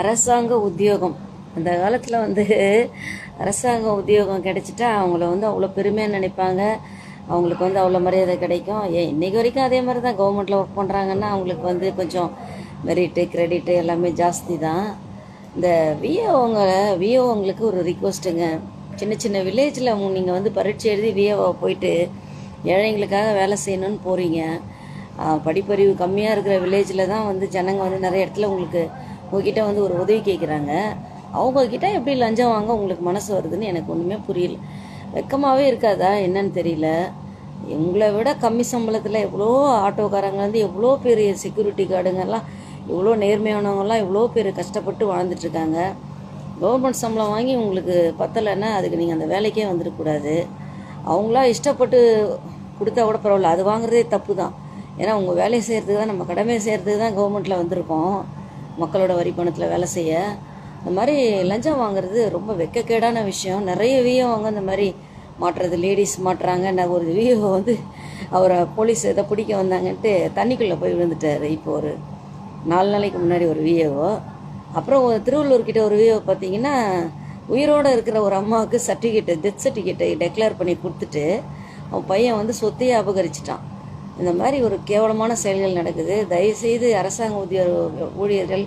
அரசாங்க உத்தியோகம். அந்த காலத்தில் வந்து அரசாங்க உத்தியோகம் கிடைச்சிட்டா அவங்கள வந்து அவ்வளோ பெருமையாக நினைப்பாங்க. அவங்களுக்கு வந்து அவ்வளோ மரியாதை கிடைக்கும். ஏன் இன்றைக்கி வரைக்கும் அதே மாதிரி தான் கவர்மெண்ட்டில் ஒர்க் பண்ணுறாங்கன்னா அவங்களுக்கு வந்து கொஞ்சம் மெரிட்டு க்ரெடிட்டு எல்லாமே ஜாஸ்தி தான். இந்த விஏஓங்க விஏஓங்களுக்கு ஒரு ரிக்வஸ்ட்டுங்க சின்ன சின்ன வில்லேஜில் நீங்கள் வந்து பரீட்சை எழுதி விஏஓ போயிட்டு ஏழைங்களுக்காக வேலை செய்யணும்னு போகிறீங்க படிப்பறிவு கம்மியாக இருக்கிற வில்லேஜில் தான் வந்து ஜனங்க வந்து நிறைய இடத்துல உங்களுக்கு உங்ககிட்ட வந்து ஒரு உதவி கேட்குறாங்க அவங்கக்கிட்ட எப்படி லஞ்சம் வாங்க உங்களுக்கு மனசு வருதுன்னு எனக்கு ஒன்றுமே புரியல. வெக்கமாகவே இருக்காதா? என்னன்னு தெரியல. எங்களை விட கம்மி சம்பளத்தில் எவ்வளோ ஆட்டோக்காரங்க வந்து எவ்வளோ பேர் செக்யூரிட்டி கார்டுங்கெல்லாம் எவ்வளோ நேர்மையானவங்கெல்லாம் எவ்வளோ பேர் கஷ்டப்பட்டு வாழ்ந்துட்டுருக்காங்க கவர்மெண்ட் சம்பளம் வாங்கி உங்களுக்கு பத்தலைன்னா அதுக்கு நீங்கள் அந்த வேலைக்கே வந்துடக்கூடாது அவங்களா இஷ்டப்பட்டு கொடுத்தா கூட பரவாயில்ல. அது வாங்குறதே தப்பு தான் ஏன்னா உங்கள் வேலையை செய்கிறதுக்கு தான் நம்ம கடமையை செய்கிறதுக்கு தான் கவர்மெண்ட்டில் வந்திருக்கோம். மக்களோட வரி பணத்தில் வேலை செய்ய. இந்த மாதிரி லஞ்சம் வாங்குறது ரொம்ப வெக்கக்கேடான விஷயம். நிறைய வியோ அவங்க இந்த மாதிரி மாட்டுறது லேடிஸ் மாட்டுறாங்க. நான் ஒரு வியோ வந்து அவரை போலீஸ் இதை பிடிக்க வந்தாங்கன்ட்டு தண்ணிக்குள்ளே போய் விழுந்துட்டார். இப்போ ஒரு நாலு நாளைக்கு முன்னாடி ஒரு விஏஓ அப்புறம் ஒரு திருவள்ளூர் ஒரு விஏஓ பார்த்தீங்கன்னா உயிரோடு இருக்கிற ஒரு அம்மாவுக்கு சர்டிஃபிகேட்டு டெத் சர்டிஃபிகேட்டை டெக்ளேர் பண்ணி கொடுத்துட்டு அவன் பையன் வந்து சொத்தையே அபகரிச்சிட்டான். இந்த மாதிரி ஒரு கேவலமான செயல்கள் நடக்குது. தயவுசெய்து அரசாங்க ஊதிய ஊழியர்கள்